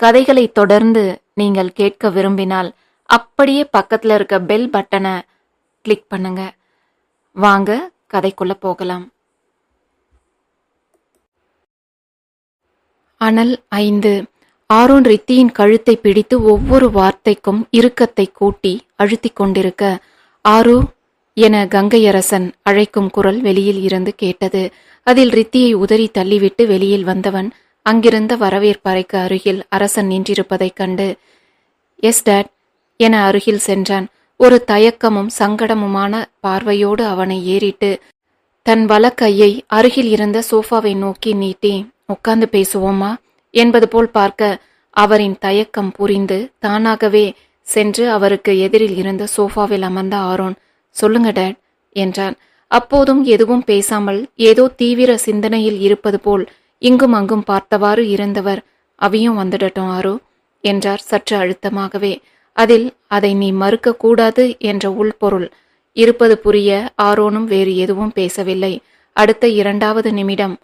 கதைகளை தொடர்ந்து நீங்கள் கேட்க விரும்பினால் அப்படியே பக்கத்துல இருக்க பெல் பட்டனை கிளிக் பண்ணுங்க. வாங்க கதைக்குள்ள போகலாம். அனல் ஐந்து. ஆரோன் ரித்தியின் கழுத்தை பிடித்து ஒவ்வொரு வார்த்தைக்கும் இறுக்கத்தை கூட்டி அழுத்திக் கொண்டிருக்க ஆரு என கங்கையரசன் அழைக்கும் குரல் வெளியில் இருந்து கேட்டது. அதில் ரித்தியை உதறி தள்ளிவிட்டு வெளியில் வந்தவன் அங்கிருந்த வரவேற்பறைக்கு அருகில் அரசன் நின்றிருப்பதைக் கண்டு எஸ் டேட் என அருகில் சென்றான். ஒரு தயக்கமும் சங்கடமுமான பார்வையோடு அவனை ஏறிட்டு தன் வலக்கையை அருகில் இருந்த சோஃபாவை நோக்கி நீட்டி உட்கார்ந்து பேசுவோமா? என்பது போல் பார்க்க அவரின் தயக்கம் புரிந்து தானாகவே சென்று அவருக்கு எதிரில் இருந்த சோஃபாவில் அமர்ந்த ஆரோன் சொல்லுங்க டேட் என்றான். அப்போதும் எதுவும் பேசாமல் ஏதோ தீவிர சிந்தனையில் இருப்பது போல் இங்கும் அங்கும் பார்த்தவாறு இருந்தவர் அவையும் வந்துடட்டும் ஆரோ? என்றார் சற்று அழுத்தமாகவே. அதில் அதை நீ மறுக்க கூடாது என்ற உள்பொருள் இருப்பது புரிய ஆரோனும் வேறு எதுவும் பேசவில்லை. அடுத்த இரண்டாவது நிமிடம்.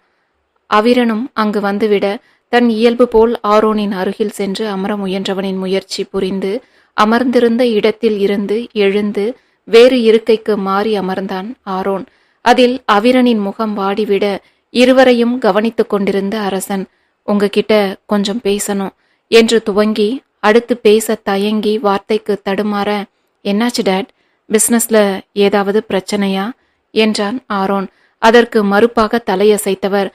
அவிரனும் அங்கு வந்துவிட தன் இயல்பு போல் ஆரோனின் அருகில் சென்று அமர முயன்றவனின் முயற்சி புரிந்து அமர்ந்திருந்த இடத்தில் இருந்து எழுந்து வேறு இருக்கைக்கு மாறி அமர்ந்தான் ஆரோன். அதில் அவிரனின் முகம் வாடிவிட இருவரையும் கவனித்து கொண்டிருந்த அரசன் உங்ககிட்ட கொஞ்சம் பேசணும் என்று துவங்கி அடுத்து பேச தயங்கி வார்த்தைக்கு தடுமாற என்னாச்சு டேட்? பிஸ்னஸ்ல ஏதாவது பிரச்சனையா? என்றான் ஆரோன். அதற்கு மறுப்பாக தலையசைத்தவர்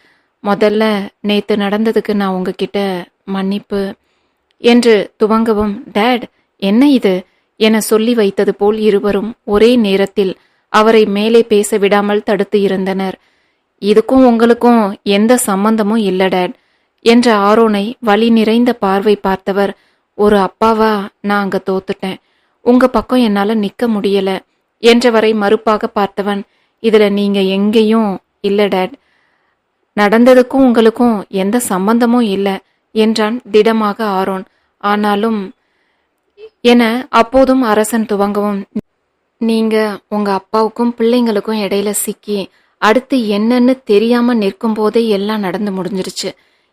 முதல்ல நேத்து நடந்ததுக்கு நான் உங்ககிட்ட மன்னிப்பு என்று துவங்கவும் டேட் என்ன இது? என சொல்லி வைத்தது போல் இருவரும் ஒரே நேரத்தில் அவரை மேலே பேச விடாமல் தடுத்து இருந்தனர். இதுக்கும் உங்களுக்கும் எந்த சம்பந்தமும் இல்லை டேட் என்ற ஆரோனை வழி நிறைந்த பார்வை பார்த்தவர் ஒரு அப்பாவா? நான் அங்க தோத்துட்டேன். உங்க பக்கம் என்னால நிக்க முடியல. என்றவரை மறுப்பாக பார்த்தவன் இதுல நீங்க எங்கேயும் இல்ல டேட் நடந்ததுக்கும் உங்களுக்கும் எந்த சம்பந்தமும் இல்லை என்றான் திடமாக ஆரோன். ஆனாலும் என அப்போதும் அரசன் துவங்கவும் நீங்க உங்க அப்பாவுக்கும் பிள்ளைங்களுக்கும் இடையில சிக்கி அடுத்து என்னன்னு தெரியாம நிற்கும் போதே எல்லாம் நடந்து முடிஞ்சிருச்சு.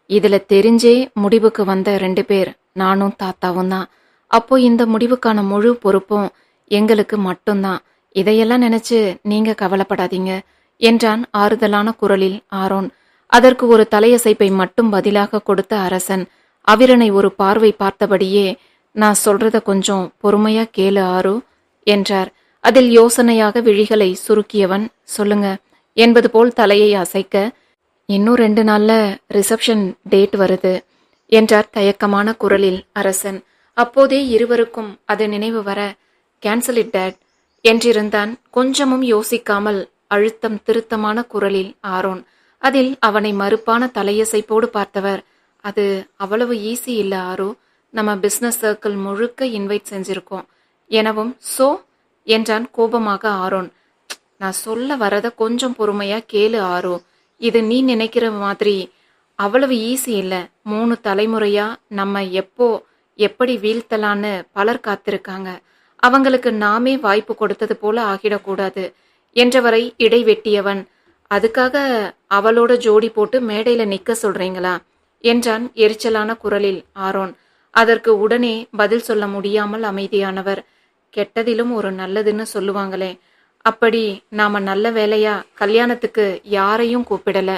இதுல தெரிஞ்சே முடிவுக்கு வந்த ரெண்டு பேர் நானும் தாத்தாவும் தான். அப்போ இந்த முடிவுக்கான முழு பொறுப்பும் எங்களுக்கு மட்டும்தான். இதையெல்லாம் நினைச்சு நீங்க கவலைப்படாதீங்க என்றான் ஆறுதலான குரலில் ஆரோன். அதற்கு ஒரு தலையசைப்பை மட்டும் பதிலாக கொடுத்த அரசன் அவிரனை ஒரு பார்வை பார்த்தபடியே நான் சொல்றத கொஞ்சம் பொறுமையா கேளு ஆரு என்றார். அதில் யோசனையாக விழிகளை சுருக்கியவன் சொல்லுங்க என்பது போல் தலையை அசைக்க இன்னும் ரெண்டு நாள்ல ரிசப்ஷன் டேட் வருது என்றார் தயக்கமான குரலில் அரசன். அப்போதே இருவருக்கும் அது நினைவு வர கேன்சல் இட் டேட் என்றிருந்தான். கொஞ்சமும் யோசிக்காமல் அழுத்தம் திருத்தமான குரலில் ஆரோன். அதில் அவனை மறுப்பான தலையசைப்போடு பார்த்தவர் அது அவ்வளவு ஈஸி இல்லை ஆரோ. நம்ம பிஸ்னஸ் சர்க்கிள் முழுக்க இன்வைட் செஞ்சிருக்கோம். எனவும் சோ என்றான் கோபமாக ஆரோன். நான் சொல்ல வரத கொஞ்சம் பொறுமையா கேளு ஆரோ. இது நீ நினைக்கிற மாதிரி அவ்வளவு ஈஸி இல்லை. மூணு தலைமுறையா நம்ம எப்போ எப்படி வீழ்த்தலான்னு பலர் காத்திருக்காங்க. அவங்களுக்கு நாமே வாய்ப்பு கொடுத்தது போல ஆகிடக்கூடாது என்றவரை இடை வெட்டியவன் அதுக்காக அவளோட ஜோடி போட்டு மேடையில நிக்க சொல்றீங்களா? என்றான் எரிச்சலான குரலில் ஆரோன். அதற்கு உடனே பதில் சொல்ல முடியாமல் அமைதியானவர். கெட்டதிலும் ஒரு நல்லதுன்னு சொல்லுவாங்களே அப்படி நாம நல்ல வேலையா கல்யாணத்துக்கு யாரையும் கூப்பிடல.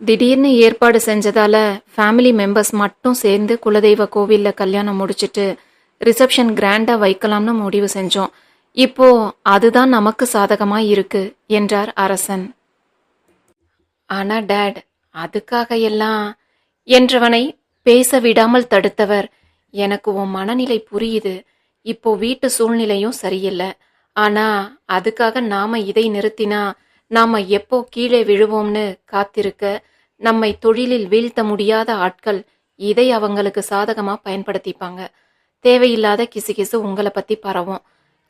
திடீர்னு ஏற்பாடு செஞ்சதால ஃபேமிலி மெம்பர்ஸ் மட்டும் சேர்ந்து குலதெய்வ கோவில்ல கல்யாணம் முடிச்சிட்டு ரிசப்ஷன் கிராண்டா வைக்கலாம்னு முடிவு செஞ்சோம். இப்போ அதுதான் நமக்கு சாதகமா இருக்கு என்றார் அரசன். ஆனா டேட் அதுக்காக எல்லாம் என்றவனை பேச விடாமல் தடுத்தவர். எனக்கு உன் மனநிலை புரியுது. இப்போ வீட்டு சூழ்நிலையும் சரியில்லை. ஆனா அதுக்காக நாம இதை நிறுத்தினா நாம எப்போ கீழே விழுவோம்னு காத்திருக்க நம்மை தொழிலில் வீழ்த்த முடியாத ஆட்கள் இதை அவங்களுக்கு சாதகமா பயன்படுத்திப்பாங்க. தேவையில்லாத கிசுகிசு உங்களை பத்தி பரவும்.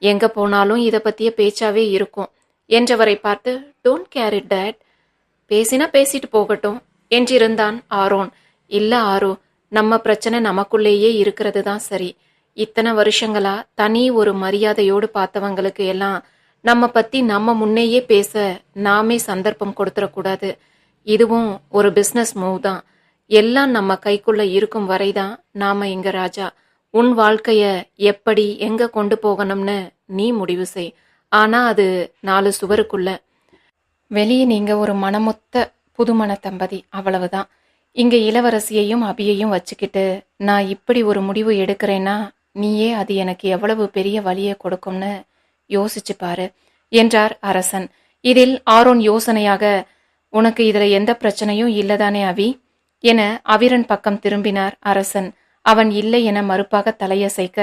எங்க போனாலும் இதை பத்திய பேச்சாவே இருக்கும். என்றவரை பார்த்து டோன்ட் கேர் இட் டேட் பேசினா பேசிட்டு போகட்டும் என்றிருந்தான் ஆரோன். இல்ல ஆரோ நம்ம பிரச்சனை நமக்குள்ளேயே இருக்கிறது தான் சரி. இத்தனை வருஷங்களா தனி ஒரு மரியாதையோடு பார்த்தவங்களுக்கு எல்லாம் நம்ம பத்தி நம்ம முன்னேயே பேச நாமே சந்தர்ப்பம் கொடுத்துடக்கூடாது. இதுவும் ஒரு பிஸ்னஸ் மூவ் தான். எல்லாம் நம்ம கைக்குள்ள இருக்கும் வரைதான் நாம இங்க ராஜா. உன் வாழ்க்கைய எப்படி எங்க கொண்டு போகணும்னு நீ முடிவு செய். ஆனா அது நாலு சுவருக்குள்ள. வெளியே நீங்க ஒரு மனமொத்த புதுமண தம்பதி அவ்வளவுதான். இங்க இளவரசியையும் அபியையும் வச்சுக்கிட்டு நான் இப்படி ஒரு முடிவு எடுக்கிறேன்னா நீயே அது எனக்கு எவ்வளவு பெரிய வழியை கொடுக்கும்னு யோசிச்சு பாரு என்றார் அரசன். இதில் ஆரோன் யோசனையாக உனக்கு இதில் எந்த பிரச்சனையும் இல்லதானே அவி என அவிரன் பக்கம் திரும்பினார் அரசன். அவன் இல்லை என மறுப்பாக தலையசைக்க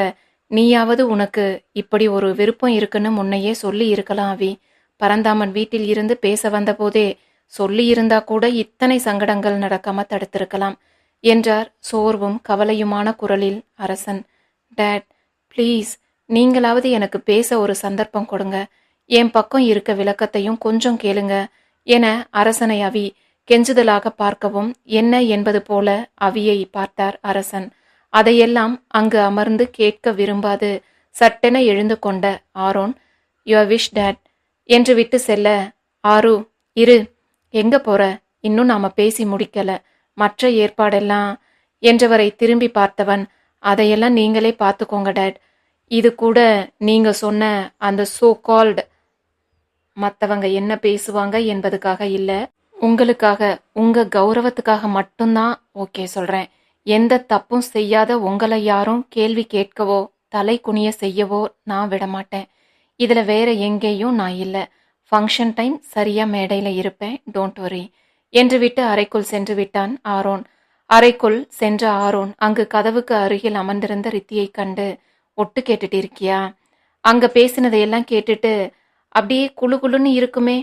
நீயாவது உனக்கு இப்படி ஒரு விருப்பம் இருக்குன்னு முன்னையே சொல்லி இருக்கலாம் அவி பரந்தாமன் வீட்டில் இருந்து பேச வந்தபோதே சொல்லி இருந்தா கூட இத்தனை சங்கடங்கள் நடக்காம தடுத்திருக்கலாம் என்றார் சோர்வும் கவலையுமான குரலில் அரசன். டேட் ப்ளீஸ் நீங்களாவது எனக்கு பேச ஒரு சந்தர்ப்பம் கொடுங்க. என் பக்கம் இருக்க விளக்கத்தையும் கொஞ்சம் கேளுங்க. என அரசனை அவி கெஞ்சுதலாக பார்க்கவும் என்ன என்பது போல அவியை பார்த்தார் அரசன். அதையெல்லாம் அங்கு அமர்ந்து கேட்க விரும்பாது. சட்டென எழுந்து கொண்ட ஆரோன் யுவர் விஷ் டேட் என்று விட்டு செல்ல ஆரு இரு. எங்க போற? இன்னும் நாம பேசி முடிக்கல. மற்ற ஏற்பாடெல்லாம் என்றவரை திரும்பி பார்த்தவன் அதையெல்லாம் நீங்களே பார்த்துக்கோங்க டேட். இது கூட நீங்க சொன்ன அந்த சோ கால்டு மற்றவங்க என்ன பேசுவாங்க என்பதுக்காக இல்லை. உங்களுக்காக உங்க கௌரவத்துக்காக மட்டும்தான் ஓகே சொல்றேன். எந்த தப்பும் செய்யாத உங்களை யாரும் கேள்வி கேட்கவோ தலை குனிய செய்யவோ நான் விட மாட்டேன். வேற எங்கேயும் நான் இல்லை. ஃபங்க்ஷன் டைம் சரியா மேடையில் இருப்பேன் டோன்ட் வரி என்று விட்டு அறைக்குள் சென்று விட்டான் ஆரோன். அறைக்குள் சென்ற ஆரோன் அங்கு கதவுக்கு அருகில் அமர்ந்திருந்த ரித்தியை கண்டு ஒட்டு கேட்டுட்டு இருக்கியா அங்க பேசினதையெல்லாம் கேட்டுட்டு அப்படியே குளு குளுன்னு இருக்குமே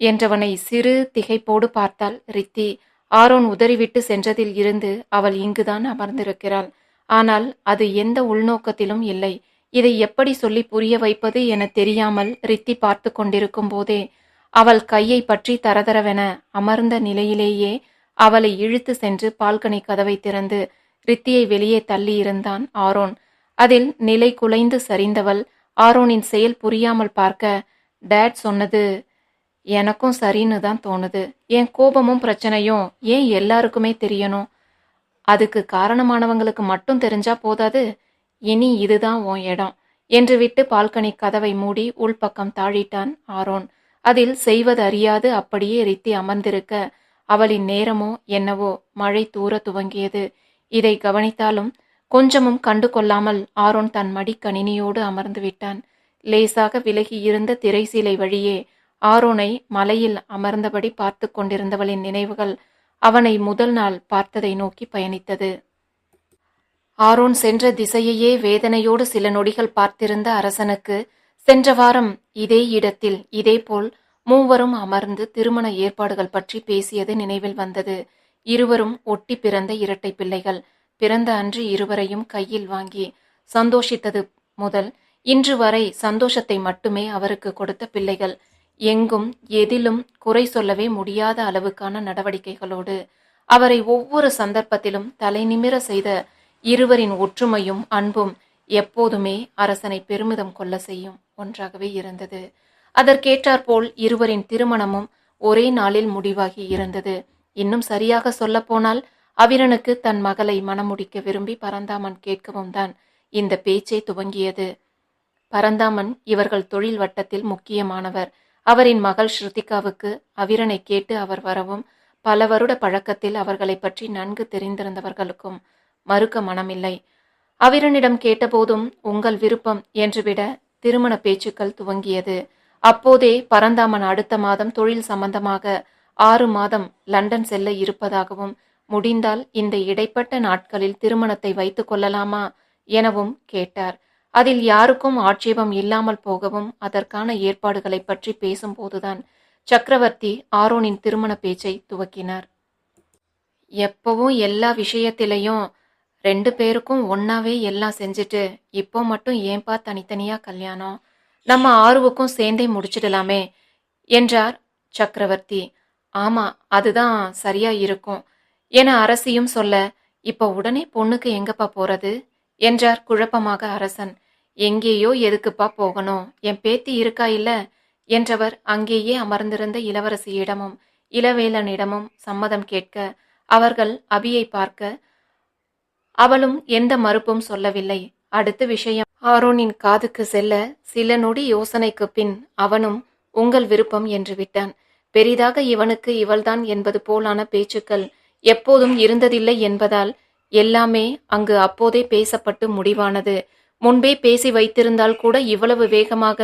என்றவனை சிறு திகைப்போடு பார்த்தாள் ரித்தி. ஆரோன் உதறிவிட்டு சென்றதில் இருந்து அவள் இங்குதான் அமர்ந்திருக்கிறாள். ஆனால் அது எந்த உள்நோக்கத்திலும் இல்லை. இதை எப்படி சொல்லி புரிய வைப்பது என தெரியாமல் ரித்தி பார்த்து கொண்டிருக்கும் போதே அவள் கையை பற்றி தரதரவென அமர்ந்த நிலையிலேயே அவளை இழுத்து சென்று பால்கனி கதவை திறந்து ரித்தியை வெளியே தள்ளி இருந்தான் ஆரோன். அதில் நிலை குலைந்து சரிந்தவள் ஆரோனின் செயல் புரியாமல் பார்க்க டேட் சொன்னது எனக்கும் சரின்னு தான் தோணுது. என் கோபமும் பிரச்சனையும் ஏன் எல்லாருக்குமே தெரியணும்? அதுக்கு காரணமானவங்களுக்கு மட்டும் தெரிஞ்சா போதாது? இனி இதுதான் உன் இடம் என்று விட்டு பால்கனி கதவை மூடி உள்பக்கம் தாழிட்டான் ஆரோன். அதில் செய்வது அறியாது அப்படியே ரித்தி அமர்ந்திருக்க அவளின் நேரமோ என்னவோ மழை தூர துவங்கியது. இதை கவனித்தாலும் கொஞ்சமும் கண்டு கொள்ளாமல் ஆரோன் தன் மடிக்கணினியோடு அமர்ந்து விட்டான். லேசாக விலகி இருந்த திரைசீலை வழியே ஆரோனை மலையில் அமர்ந்தபடி பார்த்து கொண்டிருந்தவளின் நினைவுகள் அவனை முதல் நாள் பார்த்ததை நோக்கி பயணித்தது. ஆரோன் சென்ற திசையையே வேதனையோடு சில நொடிகள் பார்த்திருந்த அரசனுக்கு சென்ற வாரம் இதே இடத்தில் இதேபோல் மூவரும் அமர்ந்து திருமண ஏற்பாடுகள் பற்றி பேசியது நினைவில் வந்தது. இருவரும் ஒட்டி பிறந்த இரட்டை பிள்ளைகள். பிறந்த அன்று இருவரையும் கையில் வாங்கி சந்தோஷித்தது முதல். இன்று வரை சந்தோஷத்தை மட்டுமே அவருக்கு கொடுத்த பிள்ளைகள். எங்கும் எதிலும் குறை சொல்லவே முடியாத அளவுக்கான நடவடிக்கைகளோடு அவரை ஒவ்வொரு சந்தர்ப்பத்திலும் தலை நிமிர செய்த இருவரின் ஒற்றுமையும் அன்பும் எப்போதுமே அரசனை பெருமிதம் கொள்ள செய்யும் ஒன்றாகவே இருந்தது. அதற்கேற்றாற்போல் இருவரின் திருமணமும் ஒரே நாளில் முடிவாகி இருந்தது. இன்னும் சரியாக சொல்லப்போனால் அவிரனுக்கு தன் மகளை மணமுடிக்க விரும்பி பரந்தாமன் கேட்கவும் தான் இந்த பேச்சை துவங்கியது. பரந்தாமன் இவர்கள் தொழில் வட்டத்தில் முக்கியமானவர். அவரின் மகள் ஸ்ருதிகாவுக்கு அவிரனை கேட்டு அவர் வரவும் பல வருட பழக்கத்தில் அவர்களை பற்றி நன்கு தெரிந்திருந்தவர்களுக்கும் மறுக்க மனமில்லை. அவிரனிடம் கேட்டபோதும் உங்கள் விருப்பம் என்றுவிட திருமண பேச்சுக்கள் துவங்கியது. அப்போதே பரந்தாமன் அடுத்த மாதம் தொழில் சம்பந்தமாக ஆறு மாதம் லண்டன் செல்ல இருப்பதாகவும் முடிந்தால் இந்த இடைப்பட்ட நாட்களில் திருமணத்தை வைத்துக் கொள்ளலாமா எனவும் கேட்டார். அதில் யாருக்கும் ஆட்சேபம் இல்லாமல் போகவும் அதற்கான ஏற்பாடுகளை பற்றி பேசும்போதுதான் சக்கரவர்த்தி ஆரோனின் திருமண பேச்சை துவக்கினார். எப்பவும் எல்லா விஷயத்திலையும் ரெண்டு பேருக்கும் ஒன்னாவே எல்லாம் செஞ்சுட்டு இப்போ மட்டும் ஏன்பா தனித்தனியா கல்யாணம்? நம்ம ஆர்வுக்கும் சேர்ந்தே முடிச்சிடலாமே என்றார் சக்கரவர்த்தி. ஆமா அதுதான் சரியா இருக்கும். என அரசியும் சொல்ல இப்ப உடனே பொண்ணுக்கு எங்கப்பா போறது? என்றார் குழப்பமாக அரசன். எங்கேயோ எதுக்குப்பா போகணும்? என் பேத்தி இருக்கா இல்ல? என்றவர் அங்கேயே அமர்ந்திருந்த இளவரசியிடமும் இளவேலனிடமும் சம்மதம் கேட்க அவர்கள் அபியை பார்க்க அவளும் எந்த மறுப்பும் சொல்லவில்லை. அடுத்த விஷயம் ஆரோனின் காதுக்கு செல்ல சில நொடி யோசனைக்கு பின் அவனும் உங்கள் விருப்பம் என்று விட்டான். பெரிதாக இவனுக்கு இவள்தான் என்பது போலான பேச்சுக்கள் எப்போதும் இருந்ததில்லை என்பதால் எல்லாமே அங்கு அப்போதே பேசப்பட்டு முடிவானது. முன்பே பேசி வைத்திருந்தால் கூட இவ்வளவு வேகமாக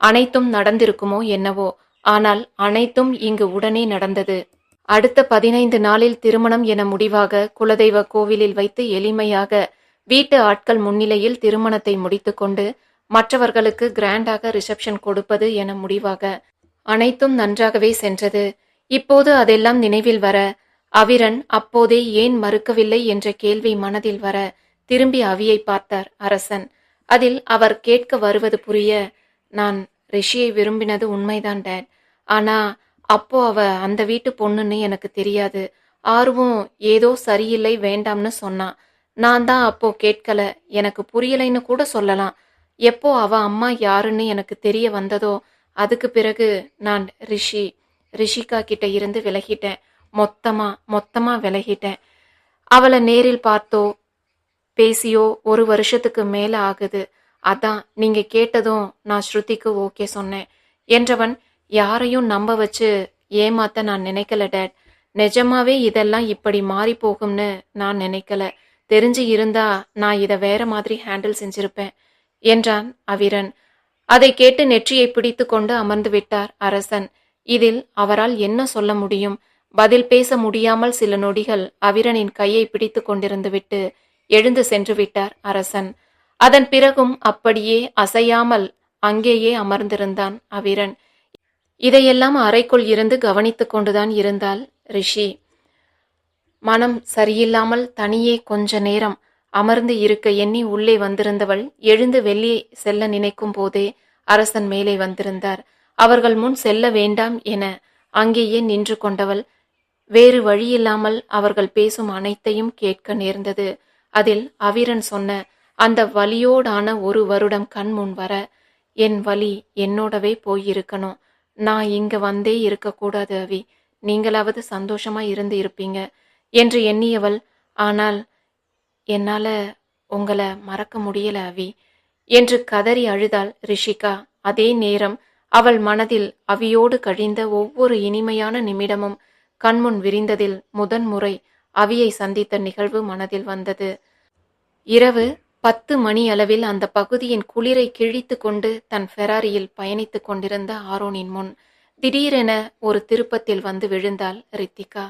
அனைத்தும் நடந்திருக்குமோ என்னவோ. ஆனால் அனைத்தும் இங்கு உடனே நடந்தது. அடுத்த பதினைந்து நாளில் திருமணம் என முடிவாக குலதெய்வ கோவிலில் வைத்து எளிமையாக வீட்டு ஆட்கள் முன்னிலையில் திருமணத்தை முடித்துக்கொண்டு மற்றவர்களுக்கு கிராண்டாக ரிசப்ஷன் கொடுப்பது என முடிவாக அனைத்தும் நன்றாகவே சென்றது. இப்போது அதெல்லாம் நினைவில் வர அவிரன் அப்போதே ஏன் மறுக்கவில்லை என்ற கேள்வி மனதில் வர திரும்பி அவியை பார்த்தார் அரசன். அதில் அவர் கேட்க வருவது புரிய நான் ரிஷியை விரும்பினது உண்மைதான் டேட். ஆனா அப்போ அவ அந்த வீட்டு பொண்ணுன்னு எனக்கு தெரியாது. ஆர்வம் ஏதோ சரியில்லை வேண்டாம்னு சொன்னான் நான் தான் அப்போ கேட்கல. எனக்கு புரியலைன்னு கூட சொல்லலாம். எப்போ அவ அம்மா யாருன்னு எனக்கு தெரிய வந்ததோ அதுக்கு பிறகு நான் ரிஷி ரிஷிகா கிட்ட இருந்து விலகிட்டேன். மொத்தமா மொத்தமா விலகிட்டேன். அவளை நேரில் பார்த்தோ பேசியோ ஒரு வருஷத்துக்கு மேல ஆகுது. அதான் நீங்க கேட்டதும் நான் ஸ்ருதிக்கு ஓகே சொன்னேன் என்றவன் யாரையும் நம்ப வச்சு ஏமாத்த நான் நினைக்கல டேட். நிஜமாவே இதெல்லாம் இப்படி மாறி போகும்னு நான் நினைக்கல. தெரிஞ்சு இருந்தா நான் இதை வேற மாதிரி ஹேண்டில் செஞ்சிருப்பேன் என்றான் அவிரன். அதை கேட்டு நெற்றியை பிடித்து கொண்டு அமர்ந்து விட்டார் அரசன். இதில் அவரால் என்ன சொல்ல முடியும்? பதில் பேச முடியாமல் சில நொடிகள் அவிரனின் கையை பிடித்து கொண்டிருந்து விட்டு எழுந்து சென்று விட்டார் அரசன். அதன் பிறகும் அப்படியே அசையாமல் அங்கேயே அமர்ந்திருந்தான் அவிரன். இதையெல்லாம் அறைக்குள் இருந்து கவனித்துக் கொண்டுதான் இருந்தால் ரிஷி. மனம் சரியில்லாமல் தனியே கொஞ்ச நேரம் அமர்ந்து இருக்க எண்ணி உள்ளே வந்திருந்தவள் எழுந்து வெளியே செல்ல நினைக்கும் போதே அரசன் மேலே வந்திருந்தார். அவர்கள் முன் செல்ல வேண்டாம் என அங்கேயே நின்று கொண்டவள் வேறு வழியில்லாமல் அவர்கள் பேசும் அனைத்தையும் கேட்க நேர்ந்தது. அதில் அவிரன் சொன்ன அந்த வலியோடான ஒரு வருடம் கண் முன் வர என் வலி என்னோடவே போயிருக்கணும். நான் இங்க வந்தே இருக்கக்கூடாது அவி. நீங்களாவது சந்தோஷமா இருந்து இருப்பீங்க. என்று எண்ணியவள் ஆனால் என்னால உங்களை மறக்க முடியல அவி என்று கதறி அழுதாள் ரிஷிகா. அதே நேரம் அவள் மனதில் அவியோடு கழிந்த ஒவ்வொரு இனிமையான நிமிடமும் கண்முன் விரிந்ததில் முதன்முறை அவியை சந்தித்த நிகழ்வு மனதில் வந்தது. இரவு பத்து மணி அளவில் அந்த பகுதியின் குளிரை கிழித்து கொண்டு தன் ஃபெராரியில் பயணித்துக் கொண்டிருந்த ஆரோனின் முன் திடீரென ஒரு திருப்பத்தில் வந்து விழுந்தாள் ரித்திகா.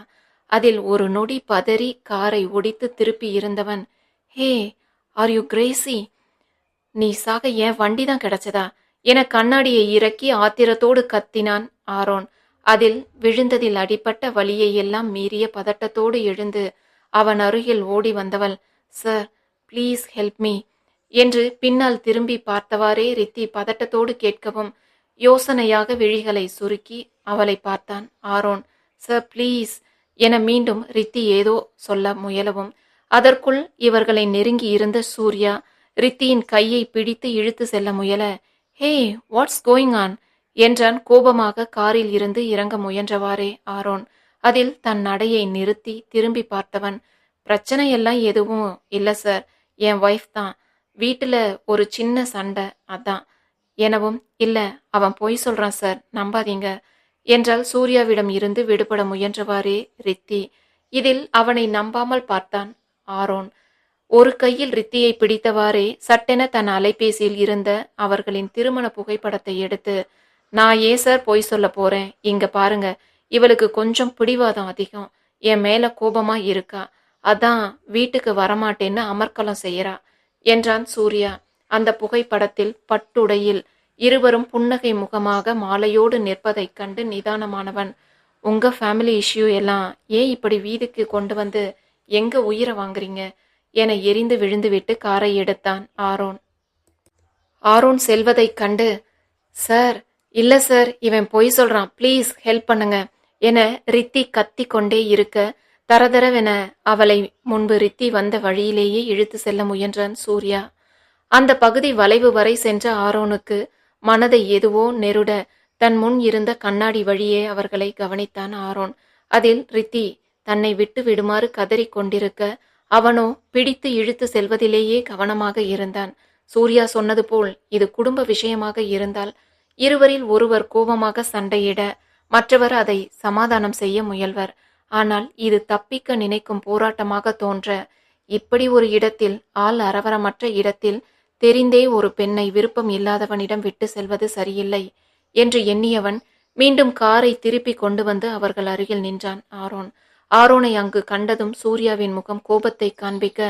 அதில் ஒரு நொடி பதறி காரை ஒடித்து திருப்பி இருந்தவன் ஹே ஆர் யூ கிரேசி? நீ சாக ஏன் வண்டி தான் கிடைச்சதா? என கண்ணாடியை இறக்கி ஆத்திரத்தோடு கத்தினான் ஆரோன். அதில் விழுந்ததில் அடிப்பட்ட வலியை எல்லாம் மீறிய பதட்டத்தோடு எழுந்து அவன் அருகில் ஓடி வந்தவள் சார் ப்ளீஸ் ஹெல்ப் மீ என்று பின்னால் திரும்பி பார்த்தவாறே ரித்தி பதட்டத்தோடு கேட்கவும் யோசனையாக விழிகளை சுருக்கி அவளை பார்த்தான். ஆரோன் சார் ப்ளீஸ் என மீண்டும் ரித்தி ஏதோ சொல்ல முயலவும். அதற்குள் இவர்களை நெருங்கி இருந்த சூர்யா ரித்தியின் கையை பிடித்து இழுத்து செல்ல முயல. Hey what's going on? என்றான் கோபமாக காரில் இருந்து இறங்க முயன்றவாறே ஆரோன். அதில் தன் நடையை நிறுத்தி திரும்பி பார்த்தவன் பிரச்சனை எல்லாம் எதுவும் இல்லை சார். என் ஒய்ஃப் தான். வீட்டில் ஒரு சின்ன சண்டை அதான். எனவும் இல்லை அவன் பொய் சொல்கிறான் சார். நம்பாதீங்க. என்றால் சூர்யாவிடம் இருந்து விடுபட முயன்றவாறே ரித்தி. இதில் அவனை நம்பாமல் பார்த்தான் ஆரோன். ஒரு கையில் ரித்தியை பிடித்தவாறே சட்டென தன் அலைபேசியில் இருந்த அவர்களின் திருமண புகைப்படத்தை எடுத்து நான் ஏன் சார் பொய் சொல்ல போறேன்? இங்க பாருங்க இவளுக்கு கொஞ்சம் பிடிவாதம் அதிகம். என் மேல கோபமா இருக்கா? அதான் வீட்டுக்கு வரமாட்டேன்னு அமர்க்கலம் செய்யறா என்றான் சூர்யா. அந்த புகைப்படத்தில் பட்டுடையில் இருவரும் புன்னகை முகமாக மாலையோடு நிற்பதைக் கண்டு நிதானமானவன் உங்க ஃபேமிலி இஷ்யூ எல்லாம் ஏன் இப்படி வீதிக்கு கொண்டு வந்து எங்க உயிரை வாங்குறீங்க? என எரிந்து விழுந்துவிட்டு காரை எடுத்தான் ஆரோன். ஆரோன் செல்வதைக் கண்டு சார் இல்ல சார் இவன் பொய் சொல்றான். ப்ளீஸ் ஹெல்ப் பண்ணுங்க என ரித்தி கத்தி கொண்டே இருக்க தரதரவென அவளை முன்பு ரித்தி வந்த வழியிலேயே இழுத்து செல்ல முயன்றான் சூர்யா. அந்த பகுதி வளைவு வரை சென்ற ஆரோனுக்கு மனதை எதுவோ நெருட தன் முன் இருந்த கண்ணாடி வழியே அவர்களை கவனித்தான் ஆரோன். அதில் ரித்தி தன்னை விட்டு விடுமாறு கதறிக் கொண்டிருக்க அவனோ பிடித்து இழுத்து செல்வதிலேயே கவனமாக இருந்தான். சூர்யா சொன்னது போல் இது குடும்ப விஷயமாக இருந்தால் இருவரில் ஒருவர் கோபமாக சண்டையிட மற்றவர் அதை சமாதானம் செய்ய முயல்வர். ஆனால் இது தப்பிக்க நினைக்கும் போராட்டமாக தோன்ற இப்படி ஒரு இடத்தில் ஆள் அரவரமற்ற இடத்தில் தெரிந்தே ஒரு பெண்ணை விருப்பம் இல்லாதவனிடம் விட்டு செல்வது சரியில்லை என்று எண்ணியவன் மீண்டும் காரை திருப்பி கொண்டு வந்து அவர்கள் அருகில் நின்றான் ஆரோன். ஆரோனை அங்கு கண்டதும் சூர்யாவின் முகம் கோபத்தை காண்பிக்க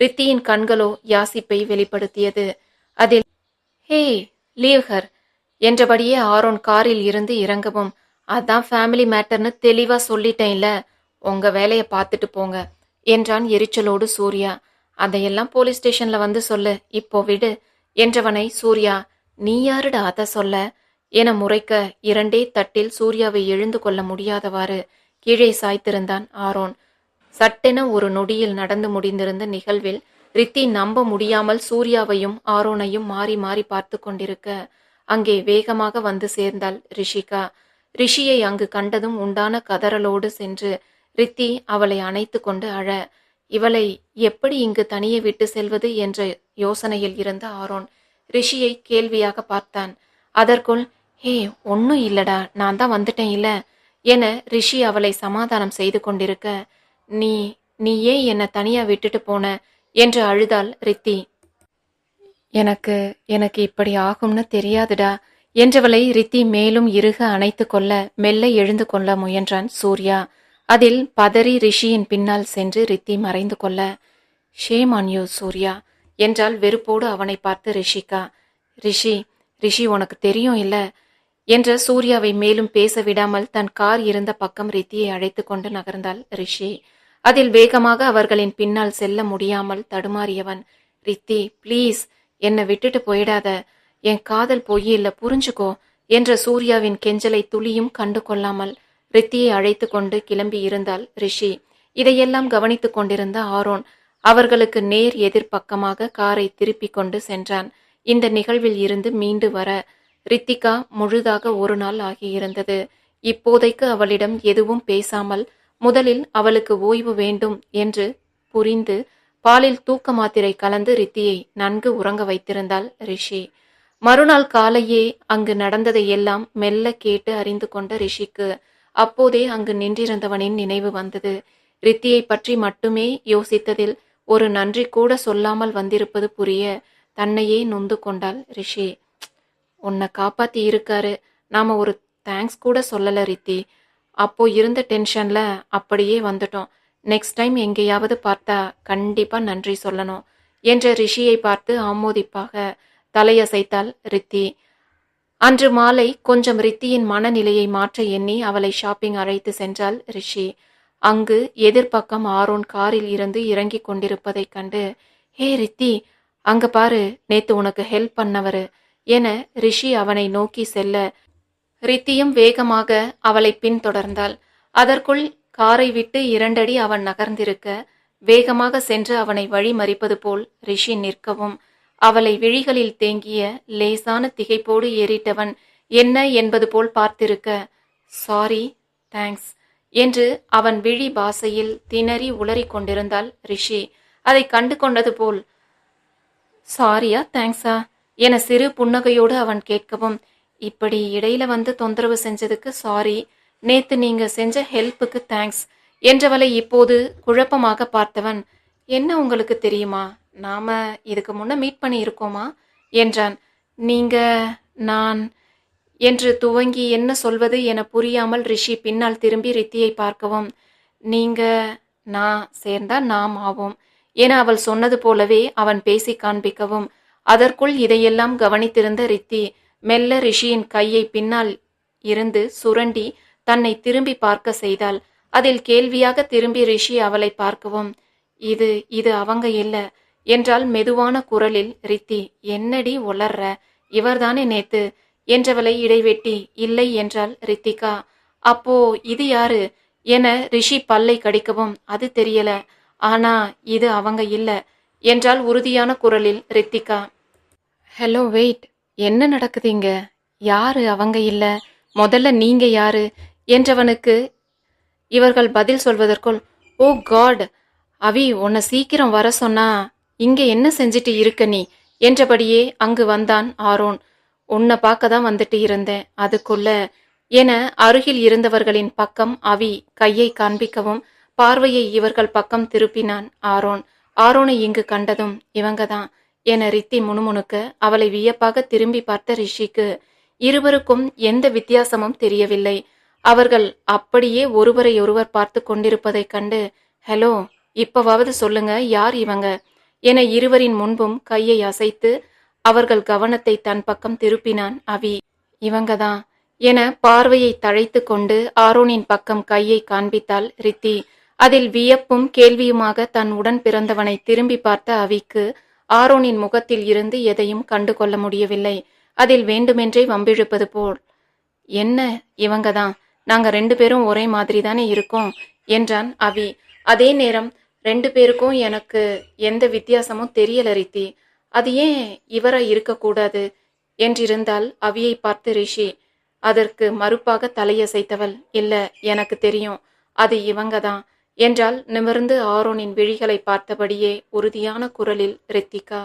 ரித்தியின் கண்களோ யாசிப்பை வெளிப்படுத்தியது. அதில் ஹே லீவ் ஹர் என்றபடியே ஆரோன் காரில் இருந்து இறங்கவும் அதான் ஃபேமிலி மேட்டர்னு தெளிவா சொல்லிட்டேன்ல உங்க வேலையை பார்த்துட்டு போங்க என்றான் எரிச்சலோடு சூர்யா. அதையெல்லாம் போலீஸ் ஸ்டேஷன்ல வந்து சொல்லு. இப்போ விடு. என்றவனை சூர்யா நீ யாருடா அதை சொல்ல என முறைக்க இரண்டே தட்டில் சூர்யாவை எழுந்து கொள்ள முடியாதவாறு கீழே சாய்த்திருந்தான் ஆரோன். சட்டென ஒரு நொடியில் நடந்து முடிந்திருந்த நிகழ்வில் ரித்தி நம்ப முடியாமல் சூர்யாவையும் ஆரோனையும் மாறி மாறி பார்த்து கொண்டிருக்க அங்கே வேகமாக வந்து சேர்ந்தாள் ரிஷிகா. ரிஷியை அங்கு கண்டதும் உண்டான கதறலோடு சென்று ரித்தி அவளை அணைத்து கொண்டு அழ இவளை எப்படி இங்கு தனியே விட்டு செல்வது என்ற யோசனையில் இருந்த ஆரோன் ரிஷியை கேள்வியாக பார்த்தான். அதற்குள் ஹே ஒன்னும் இல்லடா நான் தான் வந்துட்டேன் இல்ல என ரிஷி அவளை சமாதானம் செய்து கொண்டிருக்க நீ நீ ஏன் என்னை தனியா விட்டுட்டு போன? என்று அழுதாள் ரித்தி. எனக்கு எனக்கு இப்படி ஆகும்னு தெரியாதுடா என்றவளை ரித்தி மேலும் இறுக அணைத்து கொள்ள மெல்ல எழுந்து கொள்ள முயன்றான் சூர்யா. அதில் பதறி ரிஷியின் பின்னால் சென்று ரித்தி மறைந்து கொள்ள ஷேம் ஆன் யூ சூர்யா என்றால் வெறுப்போடு அவனை பார்த்து ரிஷிகா ரிஷி ரிஷி உனக்கு தெரியும் இல்ல என்ற சூர்யாவை மேலும் பேச விடாமல் தன் கார் இருந்த பக்கம் ரித்தியை அழைத்து கொண்டு நகர்ந்தாள் ரிஷி. அதில் வேகமாக அவர்களின் பின்னால் செல்ல முடியாமல் தடுமாறியவன் ரித்தி ப்ளீஸ் என்னை விட்டுட்டு போயிடாத. என் காதல் பொய் இல்ல புரிஞ்சுக்கோ என்ற சூர்யாவின் கெஞ்சலை துளியும் கண்டு கொள்ளாமல் ரித்தியை அழைத்து கொண்டு கிளம்பி இருந்தாள் ரிஷி. இதையெல்லாம் கவனித்து கொண்டிருந்த ஆரோன் அவர்களுக்கு நேர் எதிர்ப்பக்கமாக காரை திருப்பிக் கொண்டு சென்றான். இந்த நிகழ்வில் இருந்து மீண்டு வர ரித்திகா முழுதாக ஒரு நாள் ஆகியிருந்தது. இப்போதைக்கு அவளிடம் எதுவும் பேசாமல் முதலில் அவளுக்கு ஓய்வு வேண்டும் என்று புரிந்து பாலில் தூக்க மாத்திரை கலந்து ரித்தியை நன்கு உறங்க வைத்திருந்தாள் ரிஷி. மறுநாள் காலையே அங்கு நடந்ததை எல்லாம் மெல்ல கேட்டு அறிந்து கொண்ட ரிஷிக்கு அப்போதே அங்கு நின்றிருந்தவனின் நினைவு வந்தது. ரித்தியை பற்றி மட்டுமே யோசித்ததில் ஒரு நன்றி கூட சொல்லாமல் வந்திருப்பது புரிய தன்னையே நொந்து கொண்டாள் ரிஷி. உன்னை காப்பாத்தி இருக்காரு. நாம ஒரு தேங்க்ஸ் கூட சொல்லல ரித்தி. அப்போ இருந்த டென்ஷன்ல அப்படியே வந்துட்டோம். நெக்ஸ்ட் டைம் எங்கேயாவது பார்த்தா கண்டிப்பா நன்றி சொல்லணும் என்ற ரிஷியை பார்த்து ஆமோதிப்பாக தலையசைத்தாள் ரித்தி. அன்று மாலை கொஞ்சம் ரித்தியின் மனநிலையை மாற்ற எண்ணி அவளை ஷாப்பிங் அழைத்து சென்றாள் ரிஷி. அங்கு எதிர்ப்பக்கம் ஆரோன் காரில் இருந்து இறங்கிக் கொண்டிருப்பதைக் கண்டு ஹே ரித்தி அங்க பாரு நேத்து உனக்கு ஹெல்ப் பண்ணவரு என ரிஷி அவனை நோக்கி செல்ல. ரித்தியும் வேகமாக அவளை பின்தொடர்ந்தாள். அதற்குள் காரை விட்டு இரண்டடி அவன் நகர்ந்திருக்க வேகமாக சென்று அவனை வழிமறிப்பது போல் ரிஷி நிற்கவும் அவளை விழிகளில் தேங்கிய லேசான திகைப்போடு ஏறிட்டவன் என்ன என்பது போல் பார்த்திருக்க? சாரி தேங்க்ஸ் என்று அவன் விழி பாசையில் திணறி உளறிக் கொண்டிருந்தாள் ரிஷி. அதை கண்டு கொண்டது போல். சாரியா தேங்க்ஸா என சிறு புன்னகையோடு அவன் கேட்கவும் இப்படி இடையில வந்து தொந்தரவு செஞ்சதுக்கு சாரி நேத்து நீங்க செஞ்ச ஹெல்ப்புக்கு தேங்க்ஸ் என்றவளை இப்போது குழப்பமாக பார்த்தவன் என்ன உங்களுக்கு தெரியுமா? நாம இதுக்கு முன்ன மீட் பண்ணி இருக்கோமா என்றான். நீங்க நான் என்று துவங்கி என்ன சொல்வது என புரியாமல் ரிஷி பின்னால் திரும்பி ரித்தியை பார்க்கவும். நீங்க நான் சேர்ந்தா நாம் ஆவோம் என அவள் சொன்னது போலவே அவன் பேசி காண்பிக்கவும். அதற்குள் இதையெல்லாம் கவனித்திருந்த ரித்தி மெல்ல ரிஷியின் கையை பின்னால் இருந்து சுரண்டி தன்னை திரும்பி பார்க்க செய்தாள். அதில் கேள்வியாக திரும்பி ரிஷி அவளை பார்க்கவும். இது இது அவங்க இல்லை. என்றால் மெதுவான குரலில் ரித்தி என்னடி உளர்ற? இவர்தானே நேத்து? என்றவளை இடைவெட்டி இல்லை என்றால் ரித்திகா. அப்போ இது யாரு? என ரிஷி பல்லை கடிக்கவும் அது தெரியல. ஆனா இது அவங்க இல்ல என்றால் உறுதியான குரலில் ரித்திகா. Hello wait. என்ன நடக்குதுங்க யாரு அவங்க இல்ல? முதல்ல நீங்க யாரு? என்றவனுக்கு இவர்கள் பதில் சொல்வதற்குள் ஓ காட்! அவி உன்னை சீக்கிரம் வர சொன்னா இங்கே என்ன செஞ்சுட்டு இருக்க நீ? என்றபடியே அங்கு வந்தான் ஆரோன். உன்னை பார்க்க தான் வந்துட்டு இருந்தேன். அதுக்குள்ள என அருகில் இருந்தவர்களின் பக்கம் அவி கையை காண்பிக்கவும் பார்வையை இவர்கள் பக்கம் திருப்பினான் ஆரோன். ஆரோனை இங்கு கண்டதும் இவங்க தான் என ரித்தி முணுமுணுக்க அவளை வியப்பாக திரும்பி பார்த்த ரிஷிக்கு இருவருக்கும் எந்த வித்தியாசமும் தெரியவில்லை. அவர்கள் அப்படியே ஒருவரையொருவர் பார்த்து கொண்டிருப்பதைக் கண்டு ஹலோ இப்பவாவது சொல்லுங்க யார் இவங்க? என இருவரின் முன்பும் கையை அசைத்து அவர்கள் கவனத்தை தன் பக்கம் திருப்பினான் அவி. இவங்கதான் என பார்வையை தழைத்து கொண்டு ஆரோனின் பக்கம் கையை காண்பித்தாள் ரித்தி. அதில் வியப்பும் கேள்வியுமாக தன் உடன் பிறந்தவனை திரும்பி பார்த்த அவிக்கு ஆரோனின் முகத்தில் இருந்து எதையும் கண்டு கொள்ள முடியவில்லை. அதில் வேண்டுமென்றே வம்பிழுப்பது போல். என்ன? இவங்க தான் நாங்க ரெண்டு பேரும் ஒரே மாதிரி தானே இருக்கோம்? என்றான் அவி. அதே நேரம் ரெண்டு பேருக்கும் எனக்கு எந்த வித்தியாசமும் தெரியல ரித்தி. அது ஏன் இவரா இருக்கக்கூடாது? என்றிருந்தால் அவியை பார்த்து ரிஷி. அதற்கு மறுப்பாக தலையசைத்தவள் இல்ல எனக்கு தெரியும். அது இவங்க தான் என்றால் நிமிர்ந்து ஆரோனின் விழிகளை பார்த்தபடியே உறுதியான குரலில் ரித்திகா